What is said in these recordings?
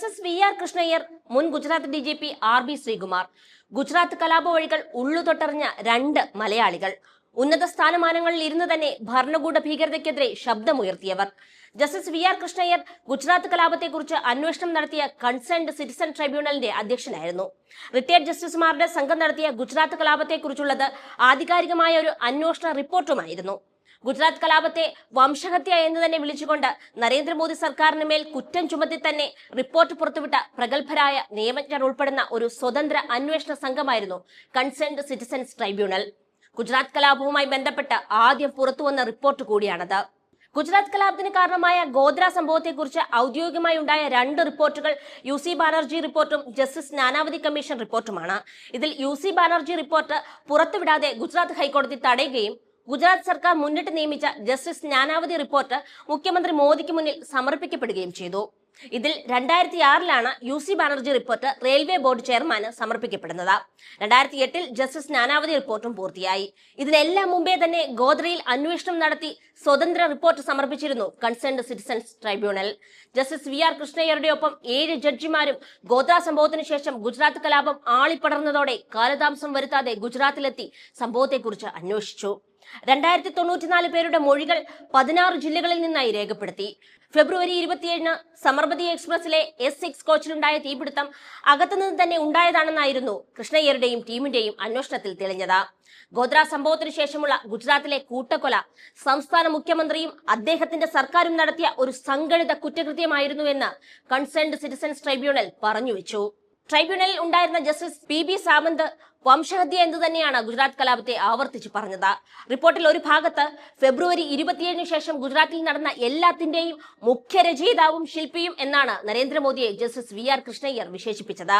Justice V R Krishnaiyer മുൻ Gujarat D G P R B Sreekumar. Gujarat കലാപ വഴികൾ ഉള്ളു തൊട്ടറിഞ്ഞ രണ്ട് മലയാളികൾ. ഉന്നത സ്ഥാനമാനങ്ങളിൽ ഇരുന്ന് തന്നെ ഭരണകൂട ഭീകരതയ്ക്കെതിരെ ശബ്ദമുയർത്തിയവർ. Justice V R Krishnaiyer Gujarat കലാപത്തെക്കുറിച്ച് അന്വേഷണം നടത്തിയ കൺസേൺഡ് സിറ്റിസൺ ട്രൈബ്യൂണലിന്റെ അധ്യക്ഷനായിരുന്നു. റിട്ടയർഡ് ജസ്റ്റിസുമാരുടെ സംഘം നടത്തിയ ഗുജറാത്ത് കലാപത്തെക്കുറിച്ചുള്ളത് ആധികാരികമായ ഒരു അന്വേഷണ റിപ്പോർട്ടുമായിരുന്നു. ഗുജറാത്ത് കലാപത്തെ വംശഹത്യ എന്ന് തന്നെ വിളിച്ചുകൊണ്ട് നരേന്ദ്രമോദി സർക്കാരിന് മേൽ കുറ്റം ചുമത്തി തന്നെ റിപ്പോർട്ട് പുറത്തുവിട്ട പ്രഗത്ഭരായ നിയമജ്ഞർ ഉൾപ്പെടുന്ന ഒരു സ്വതന്ത്ര അന്വേഷണ സംഘമായിരുന്നു കൺസേൺഡ് സിറ്റിസൺസ് ട്രൈബ്യൂണൽ. ഗുജറാത്ത് കലാപവുമായി ബന്ധപ്പെട്ട് ആദ്യം പുറത്തുവന്ന റിപ്പോർട്ട് കൂടിയാണത്. ഗുജറാത്ത് കലാപത്തിന് കാരണമായ ഗോദ്ര സംഭവത്തെക്കുറിച്ച് ഔദ്യോഗികമായി ഉണ്ടായ രണ്ട് റിപ്പോർട്ടുകൾ യു സി ബാനർജി റിപ്പോർട്ടും ജസ്റ്റിസ് നാനാവതി കമ്മീഷൻ റിപ്പോർട്ടുമാണ്. ഇതിൽ യു സി ബാനർജി റിപ്പോർട്ട് പുറത്തുവിടാതെ ഗുജറാത്ത് ഹൈക്കോടതി തടയുകയും ഗുജറാത്ത് സർക്കാർ മുന്നിട്ട് നിയമിച്ച ജസ്റ്റിസ് ജ്ഞാനാവതി റിപ്പോർട്ട് മുഖ്യമന്ത്രി മോദിക്ക് മുന്നിൽ സമർപ്പിക്കപ്പെടുകയും ചെയ്തു. ഇതിൽ രണ്ടായിരത്തി ആറിലാണ് U C Banerjee report railway board ചെയർമാന് സമർപ്പിക്കപ്പെടുന്നത്. രണ്ടായിരത്തി എട്ടിൽ ജസ്റ്റിസ് ജ്ഞാനാവതി റിപ്പോർട്ടും പൂർത്തിയായി. ഇതിനെല്ലാം മുമ്പേ തന്നെ ഗോദ്രയിൽ അന്വേഷണം നടത്തി സ്വതന്ത്ര റിപ്പോർട്ട് സമർപ്പിച്ചിരുന്നു concerned citizens tribunal. Justice V R കൃഷ്ണയ്യരുടെ ഒപ്പം ഏഴ് ജഡ്ജിമാരും ഗോദ്ര സംഭവത്തിന് ശേഷം ഗുജറാത്ത് കലാപം ആളിപ്പടർന്നതോടെ കാലതാമസം വരുത്താതെ ഗുജറാത്തിലെത്തി സംഭവത്തെക്കുറിച്ച് അന്വേഷിച്ചു. രണ്ടായിരത്തി തൊണ്ണൂറ്റിനാല് പേരുടെ മൊഴികൾ പതിനാറ് ജില്ലകളിൽ നിന്നായി രേഖപ്പെടുത്തി. ഫെബ്രുവരി ഇരുപത്തിയേഴിന് സമർബതി എക്സ്പ്രസിലെ എസ് സിക്സ് കോച്ചിലുണ്ടായ തീപിടുത്തം അകത്തുനിന്ന് തന്നെ ഉണ്ടായതാണെന്നായിരുന്നു കൃഷ്ണയ്യരുടെയും ടീമിന്റെയും അന്വേഷണത്തിൽ തെളിഞ്ഞത്. ഗോദ്ര സംഭവത്തിനു ശേഷമുള്ള ഗുജറാത്തിലെ കൂട്ടക്കൊല സംസ്ഥാന മുഖ്യമന്ത്രിയും അദ്ദേഹത്തിന്റെ സർക്കാരും നടത്തിയ ഒരു സംഘടിത കുറ്റകൃത്യമായിരുന്നുവെന്ന് കൺസേൺഡ് സിറ്റിസൺസ് ട്രൈബ്യൂണൽ പറഞ്ഞുവെച്ചു ട്രൈബ്യൂണലിൽ ഉണ്ടായിരുന്ന ജസ്റ്റിസ് പി ബി സാവന്ത് വംശഹത്യ എന്ന് തന്നെയാണ് ഗുജറാത്ത് കലാപത്തെ ആവർത്തിച്ച് പറഞ്ഞത്? റിപ്പോർട്ടിൽ ഒരു ഭാഗത്ത് ഫെബ്രുവരി ഇരുപത്തിയേഴിന് ശേഷം ഗുജറാത്തിൽ നടന്ന എല്ലാത്തിന്റെയും മുഖ്യ രചയിതാവും ശില്പിയും എന്നാണ് നരേന്ദ്രമോദിയെ ജസ്റ്റിസ് വി ആർ കൃഷ്ണയ്യർ വിശേഷിപ്പിച്ചത്.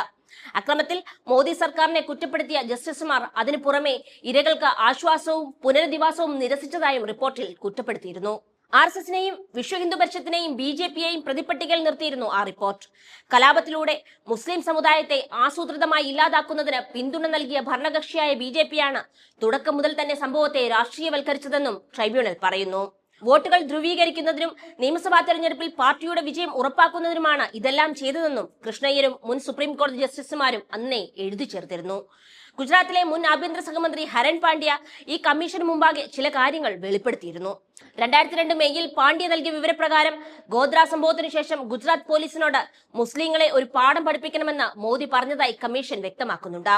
അക്രമത്തിൽ മോദി സർക്കാരിനെ കുറ്റപ്പെടുത്തിയ ജസ്റ്റിസുമാർ അതിനു പുറമെ ഇരകൾക്ക് ആശ്വാസവും പുനരധിവാസവും നിരസിച്ചതായും റിപ്പോർട്ടിൽ കുറ്റപ്പെടുത്തിയിരുന്നു. ആർ എസ് എസിനെയും വിശ്വ ഹിന്ദു പരിഷത്തിനെയും ബി ജെ പിയെയും പ്രതിപ്പട്ടികയിൽ നിർത്തിയിരുന്നു ആ റിപ്പോർട്ട്. കലാപത്തിലൂടെ മുസ്ലിം സമുദായത്തെ ആസൂത്രിതമായി ഇല്ലാതാക്കുന്നതിന് പിന്തുണ നൽകിയ ഭരണകക്ഷിയായ ബി ജെ പിയാണ് തുടക്കം മുതൽ തന്നെ സംഭവത്തെ രാഷ്ട്രീയവൽക്കരിച്ചതെന്നും ട്രൈബ്യൂണൽ പറയുന്നു. വോട്ടുകൾ ധ്രുവീകരിക്കുന്നതിനും നിയമസഭാ തെരഞ്ഞെടുപ്പിൽ പാർട്ടിയുടെ വിജയം ഉറപ്പാക്കുന്നതിനുമാണ് ഇതെല്ലാം ചെയ്തതെന്നും കൃഷ്ണയ്യരും മുൻ സുപ്രീം കോടതി ജസ്റ്റിസുമാരും അന്നേ എഴുതി ചേർത്തിരുന്നു. ഗുജറാത്തിലെ മുൻ ആഭ്യന്തര സഹമന്ത്രി ഹരൺ പാണ്ഡ്യ ഈ കമ്മീഷന് മുമ്പാകെ ചില കാര്യങ്ങൾ വെളിപ്പെടുത്തിയിരുന്നു. രണ്ടായിരത്തി രണ്ട് മെയ്യിൽ പാണ്ഡ്യ നൽകിയ വിവരപ്രകാരം ഗോദ്ര സംഭവത്തിനു ശേഷം ഗുജറാത്ത് പോലീസിനോട് മുസ്ലിങ്ങളെ ഒരു പാഠം പഠിപ്പിക്കണമെന്ന് മോദി പറഞ്ഞതായി കമ്മീഷൻ വ്യക്തമാക്കുന്നുണ്ട്.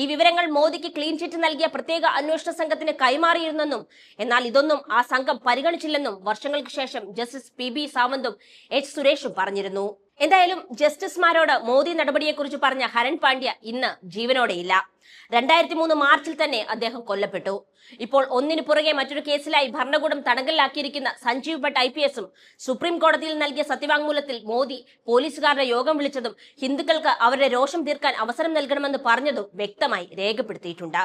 ഈ വിവരങ്ങൾ മോദിക്ക് ക്ലീൻ ചിറ്റ് നൽകിയ പ്രത്യേക അന്വേഷണ സംഘത്തിന് കൈമാറിയിരുന്നെന്നും എന്നാൽ ഇതൊന്നും ആ സംഘം പരിഗണിച്ചില്ലെന്നും വർഷങ്ങൾക്ക് ശേഷം ജസ്റ്റിസ് പി ബി സാവന്തും എച്ച് സുരേഷും പറഞ്ഞിരുന്നു. എന്തായാലും ജസ്റ്റിസുമാരോട് മോദി നടപടിയെക്കുറിച്ച് പറഞ്ഞ ഹരൺ പാണ്ഡ്യ ഇന്ന് ജീവനോടെയില്ല. രണ്ടായിരത്തി മൂന്ന് മാർച്ചിൽ തന്നെ അദ്ദേഹം കൊല്ലപ്പെട്ടു. ഇപ്പോൾ ഒന്നിനു പുറകെ മറ്റൊരു കേസിലായി ഭരണകൂടം തടങ്കലിലാക്കിയിരിക്കുന്ന സഞ്ജീവ് ഭട്ട് ഐ പി എസും സുപ്രീം കോടതിയിൽ നൽകിയ സത്യവാങ്മൂലത്തിൽ മോദി പോലീസുകാരുടെ യോഗം വിളിച്ചതും ഹിന്ദുക്കൾക്ക് അവരുടെ രോഷം തീർക്കാൻ അവസരം നൽകണമെന്ന് പറഞ്ഞതും വ്യക്തമായി രേഖപ്പെടുത്തിയിട്ടുണ്ട്.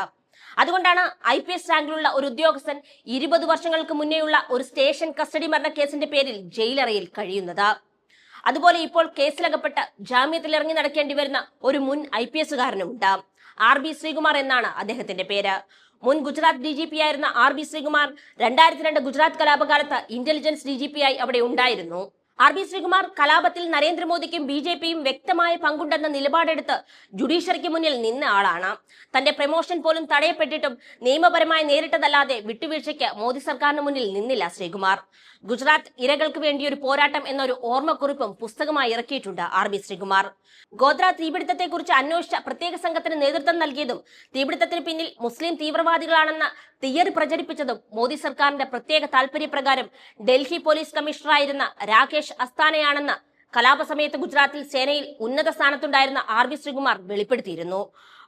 അതുകൊണ്ടാണ് ഐ പി എസ് റാങ്കിലുള്ള ഒരു ഉദ്യോഗസ്ഥൻ ഇരുപത് വർഷങ്ങൾക്ക് മുന്നേയുള്ള ഒരു സ്റ്റേഷൻ കസ്റ്റഡി മരണ കേസിന്റെ പേരിൽ ജയിലറയിൽ കഴിയുന്നത്. അതുപോലെ ഇപ്പോൾ കേസിലകപ്പെട്ട് ജാമ്യത്തിൽ ഇറങ്ങി നടക്കേണ്ടി വരുന്ന ഒരു മുൻ ഐ പി എസുകാരനുമുണ്ട് ആർ ബി ശ്രീകുമാർ എന്നാണ് അദ്ദേഹത്തിന്റെ പേര്. മുൻ ഗുജറാത്ത് ഡി ജി പി ആയിരുന്ന ആർ ബി ശ്രീകുമാർ രണ്ടായിരത്തി രണ്ട് ഗുജറാത്ത് കലാപകാലത്ത് ഇന്റലിജൻസ് ഡി ജി പി ആയി അവിടെ ഉണ്ടായിരുന്നു. ആർ ബി ശ്രീകുമാർ കലാപത്തിൽ നരേന്ദ്രമോദിക്കും ബി ജെ പിയും വ്യക്തമായ പങ്കുണ്ടെന്ന നിലപാടെടുത്ത് ജുഡീഷ്യറിക്ക് മുന്നിൽ നിന്ന ആളാണ്. തന്റെ പ്രമോഷൻ പോലും തടയപ്പെട്ടിട്ടും നിയമപരമായി നേരിട്ടതല്ലാതെ വിട്ടുവീഴ്ചയ്ക്ക് മോദി സർക്കാരിന് മുന്നിൽ നിന്നില്ല ശ്രീകുമാർ. ഗുജറാത്ത് ഇരകൾക്ക് വേണ്ടി ഒരു പോരാട്ടം എന്നൊരു ഓർമ്മക്കുറിപ്പും പുസ്തകമായി ഇറക്കിയിട്ടുണ്ട് ആർ ബി ശ്രീകുമാർ. ഗോത്ര തീപിടുത്തത്തെക്കുറിച്ച് അന്വേഷിച്ച പ്രത്യേക സംഘത്തിന് നേതൃത്വം നൽകിയതും തീപിടുത്തത്തിന് പിന്നിൽ മുസ്ലിം തീവ്രവാദികളാണെന്ന തിയറി പ്രചരിപ്പിച്ചതും മോദി സർക്കാരിന്റെ പ്രത്യേക താൽപര്യപ്രകാരം ഡൽഹി പോലീസ് കമ്മീഷണറായിരുന്ന രാകേഷ് അസ്താനയാണെന്ന് കലാപസമയത്ത് ഗുജറാത്തിൽ സേനയിൽ ഉന്നത സ്ഥാനത്തുണ്ടായിരുന്ന ആർ വി ശ്രീകുമാർ വെളിപ്പെടുത്തിയിരുന്നു.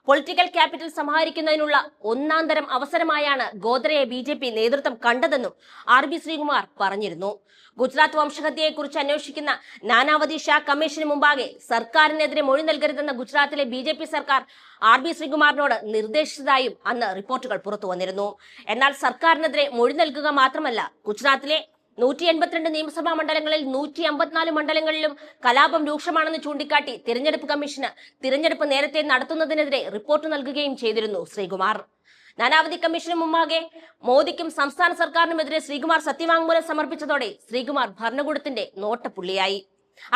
പൊളിറ്റിക്കൽ ക്യാപിറ്റൽ സമാഹരിക്കുന്നതിനുള്ള ഒന്നാം തരം അവസരമായാണ് ഗോദ്രയെ ബി ജെ പി നേതൃത്വം കണ്ടതെന്നും ആർ ബി ശ്രീകുമാർ പറഞ്ഞിരുന്നു. ഗുജറാത്ത് വംശഹത്യയെക്കുറിച്ച് അന്വേഷിക്കുന്ന നാനാവതി ഷാ കമ്മീഷന് മുമ്പാകെ സർക്കാരിനെതിരെ മൊഴി നൽകരുതെന്ന ഗുജറാത്തിലെ ബി ജെ പി സർക്കാർ ആർ ബി ശ്രീകുമാറിനോട് നിർദ്ദേശിച്ചതായും അന്ന് റിപ്പോർട്ടുകൾ പുറത്തു വന്നിരുന്നു എന്നാൽ സർക്കാരിനെതിരെ മൊഴി നൽകുക മാത്രമല്ല ഗുജറാത്തിലെ നൂറ്റി എൺപത്തിരണ്ട് നിയമസഭാ മണ്ഡലങ്ങളിൽ നൂറ്റി അമ്പത്തിനാല് മണ്ഡലങ്ങളിലും കലാപം രൂക്ഷമാണെന്ന് ചൂണ്ടിക്കാട്ടി തിരഞ്ഞെടുപ്പ് കമ്മീഷന് തിരഞ്ഞെടുപ്പ് നേരത്തെ നടത്തുന്നതിനെതിരെ റിപ്പോർട്ട് നൽകുകയും ചെയ്തിരുന്നു ശ്രീകുമാർ. നാനാവധി കമ്മീഷന് മുമ്പാകെ മോദിക്കും സംസ്ഥാന സർക്കാരിനുമെതിരെ ശ്രീകുമാർ സത്യവാങ്മൂലം സമർപ്പിച്ചതോടെ ശ്രീകുമാർ ഭരണകൂടത്തിന്റെ നോട്ടപ്പുള്ളിയായി.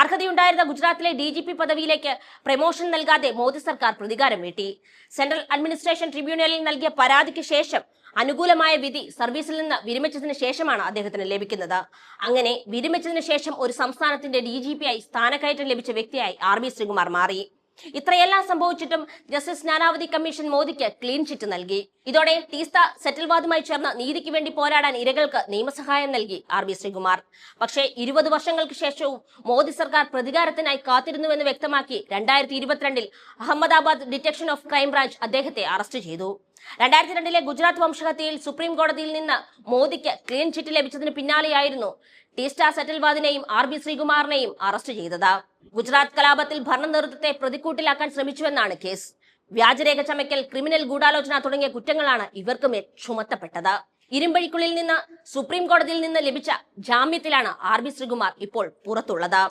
അർഹതയുണ്ടായിരുന്ന ഗുജറാത്തിലെ ഡി ജി പി പദവിയിലേക്ക് പ്രമോഷൻ നൽകാതെ മോദി സർക്കാർ പ്രതികാരം വീട്ടി. സെൻട്രൽ അഡ്മിനിസ്ട്രേഷൻ ട്രിബ്യൂണലിൽ നൽകിയ പരാതിക്ക് ശേഷം അനുകൂലമായ വിധി സർവീസിൽ നിന്ന് വിരമിച്ചതിന് ശേഷമാണ് അദ്ദേഹത്തിന് ലഭിക്കുന്നത്. അങ്ങനെ വിരമിച്ചതിന് ശേഷം ഒരു സംസ്ഥാനത്തിന്റെ ഡി ജി പി ആയി സ്ഥാനക്കയറ്റം ലഭിച്ച വ്യക്തിയായി ആർ ബി ശ്രീകുമാർ മാറി. ഇത്രയെല്ലാം സംഭവിച്ചിട്ടും ജസ്റ്റിസ് ജ്ഞാനാവധി കമ്മീഷൻ മോദിക്ക് ക്ലീൻ ചിറ്റ് നൽകി. ഇതോടെ തീസ്ത സെറ്റിൽവാദുമായി ചേർന്ന് നീതിക്ക് വേണ്ടി പോരാടാൻ ഇരകൾക്ക് നിയമസഹായം നൽകി ആർ ബി ശ്രീകുമാർ. പക്ഷേ ഇരുപത് വർഷങ്ങൾക്ക് ശേഷവും മോദി സർക്കാർ പ്രതികാരത്തിനായി കാത്തിരുന്നുവെന്ന് വ്യക്തമാക്കി രണ്ടായിരത്തി ഇരുപത്തിരണ്ടിൽ Ahmedabad detection of crime branch അദ്ദേഹത്തെ അറസ്റ്റ് ചെയ്തു. രണ്ടായിരത്തി രണ്ടിലെ ഗുജറാത്ത് വംശഹത്യയിൽ സുപ്രീം കോടതിയിൽ നിന്ന് മോദിക്ക് ക്ലീൻ ചിറ്റ് ലഭിച്ചതിന് പിന്നാലെയായിരുന്നു ടീസ്റ്റ സെറ്റിൽവാദിനെയും ആർ ബി ശ്രീകുമാറിനെയും അറസ്റ്റ് ചെയ്തത്. ഗുജറാത്ത് കലാപത്തിൽ ഭരണ നേതൃത്വത്തെ പ്രതിക്കൂട്ടിലാക്കാൻ ശ്രമിച്ചുവെന്നാണ് കേസ്. വ്യാജരേഖ ചമയ്ക്കൽ ക്രിമിനൽ ഗൂഢാലോചന തുടങ്ങിയ കുറ്റങ്ങളാണ് ഇവർക്കുമേൽ ചുമത്തപ്പെട്ടത്. ഇരുമ്പഴിക്കുള്ളിൽ നിന്ന് സുപ്രീം കോടതിയിൽ നിന്ന് ലഭിച്ച ജാമ്യത്തിലാണ് ആർ ബി ശ്രീകുമാർ ഇപ്പോൾ പുറത്തുള്ളത്.